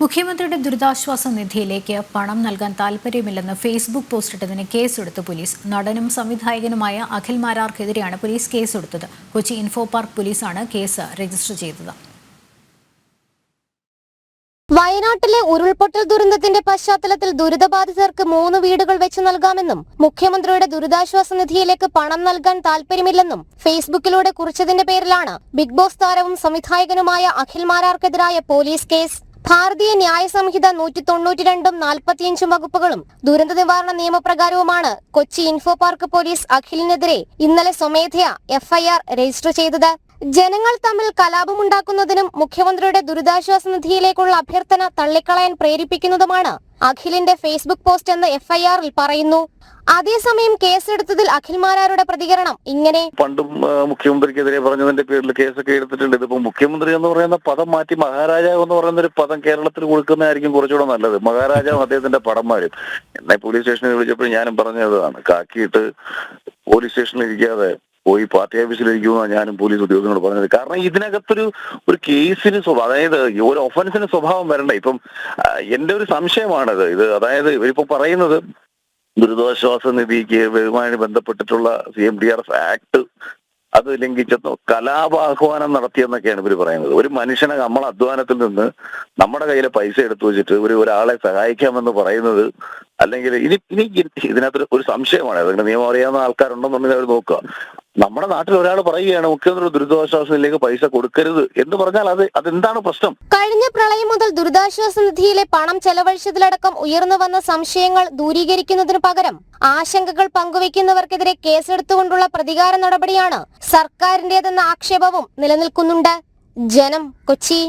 മുഖ്യമന്ത്രിയുടെ ദുരിതാശ്വാസ നിധിയിലേക്ക് പണം നൽകാൻ താൽപ്പര്യമില്ലെന്ന് ഫേസ്ബുക്ക് പോസ്റ്റിട്ടതിന് കേസെടുത്ത് പോലീസ്. നടനും സംവിധായകനുമായ അഖിൽ മാരാർക്കെതിരെയാണ് പോലീസ് കേസെടുത്തത്. കൊച്ചി ഇൻഫോ പാർക്ക് പോലീസാണ് കേസ് രജിസ്റ്റർ ചെയ്തത്. വയനാട്ടിലെ ഉരുൾപൊട്ടൽ ദുരന്തത്തിന്റെ പശ്ചാത്തലത്തിൽ ദുരിതബാധിതർക്ക് മൂന്ന് വീടുകൾ വെച്ച് നൽകാമെന്നും മുഖ്യമന്ത്രിയുടെ ദുരിതാശ്വാസ നിധിയിലേക്ക് പണം നൽകാൻ താൽപ്പര്യമില്ലെന്നും ഫേസ്ബുക്കിലൂടെ കുറിച്ചതിന്റെ പേരിലാണ് ബിഗ് ബോസ് താരവും സംവിധായകനുമായ അഖിൽ മാരാർക്കെതിരായ പോലീസ് കേസ് ഭാരതീയ ന്യായ സംഹിത നൂറ്റി തൊണ്ണൂറ്റിരണ്ടും നാൽപ്പത്തിയഞ്ചും വകുപ്പുകളും ദുരന്ത നിവാരണ നിയമപ്രകാരവുമാണ് കൊച്ചി ഇൻഫോ പാർക്ക് പോലീസ് അഖിലിനെതിരെ ഇന്നലെ സ്വമേധയാ എഫ്ഐആർ രജിസ്റ്റർ ചെയ്തത്. ജനങ്ങൾ തമ്മിൽ കലാപമുണ്ടാക്കുന്നതിനും മുഖ്യമന്ത്രിയുടെ ദുരിതാശ്വാസ നിധിയിലേക്കുള്ള അഭ്യർത്ഥന തള്ളിക്കളയാൻ പ്രേരിപ്പിക്കുന്നതുമാണ് അഖിലിന്റെ ഫേസ്ബുക്ക് പോസ്റ്റ് എന്ന് എഫ്ഐആറിൽ പറയുന്നു. അതേസമയം കേസെടുത്തതിൽ അഖിൽമാരാരുടെ പ്രതികരണം ഇങ്ങനെ. പണ്ടും മുഖ്യമന്ത്രിക്കെതിരെ പറഞ്ഞതിന്റെ പേരിൽ കേസൊക്കെ എടുത്തിട്ടുണ്ട്. ഇതിപ്പോ മുഖ്യമന്ത്രി എന്ന് പറയുന്ന പദം മാറ്റി മഹാരാജാവ് എന്ന് പറയുന്ന ഒരു പദം കേരളത്തിൽ കൊടുക്കുന്നതായിരിക്കും കുറച്ചുകൂടെ നല്ലത്. മഹാരാജാവ് അദ്ദേഹത്തിന്റെ പടന്മാരും. എന്നെ പോലീസ് സ്റ്റേഷനിൽ വിളിച്ചപ്പോൾ ഞാനും പറഞ്ഞതാണ് കാക്കിയിട്ട് പോലീസ് സ്റ്റേഷനിൽ ഇരിക്കാതെ പോയി പാർട്ടി ഓഫീസിലിരിക്കുമെന്ന് ഞാനും പോലീസ് ഉദ്യോഗസ്ഥനോട് പറഞ്ഞത്. കാരണം ഇതിനകത്തൊരു ഒരു കേസിന് അതായത് ഒരു ഒഫൻസിന് സ്വഭാവം വരണ്ട. ഇപ്പം എന്റെ ഒരു സംശയമാണത്. ഇത് അതായത് ഇവരിപ്പോ പറയുന്നത് ദുരിതാശ്വാസ നിധിക്ക് വരുമാനം ബന്ധപ്പെട്ടിട്ടുള്ള C M D R F act അത് ലംഘിച്ചെന്നോ കലാപാഹ്വാനം നടത്തിയെന്നൊക്കെയാണ് ഇവർ പറയുന്നത്. ഒരു മനുഷ്യനെ നമ്മളെ അധ്വാനത്തിൽ നിന്ന് നമ്മുടെ കയ്യിലെ പൈസ എടുത്തു വെച്ചിട്ട് ഒരു ഒരാളെ സഹായിക്കാമെന്ന് പറയുന്നത് അല്ലെങ്കിൽ ഇനി ഇനി ഇതിനകത്ത് ഒരു സംശയമാണ്. അതിന്റെ നിയമം അറിയാവുന്ന ആൾക്കാരുണ്ടെന്നുണ്ടെങ്കിൽ അവർ നോക്കുക. നമ്മുടെ നാട്ടിൽ ഒരാൾ പറയുകയാണ് മുഖ്യമന്ത്രി ദുരിതാശ്വാസ നിധിയിലേക്ക് പൈസ കൊടുക്കരുത്. എന്ന് പറഞ്ഞാൽ അത് അതെന്താണ് പ്രശ്നം? കഴിഞ്ഞ പ്രളയം മുതൽ ദുരിതാശ്വാസ നിധിയിലെ പണം ചെലവഴിച്ചതിലടക്കം ഉയർന്നു വന്ന സംശയങ്ങൾ ദൂരീകരിക്കുന്നതിനു പകരം ആശങ്കകൾ പങ്കുവയ്ക്കുന്നവർക്കെതിരെ കേസെടുത്തുകൊണ്ടുള്ള പ്രതികാര നടപടിയാണ് സർക്കാരിന്റേതെന്ന ആക്ഷേപവും നിലനിൽക്കുന്നുണ്ട്. ജനം കൊച്ചി.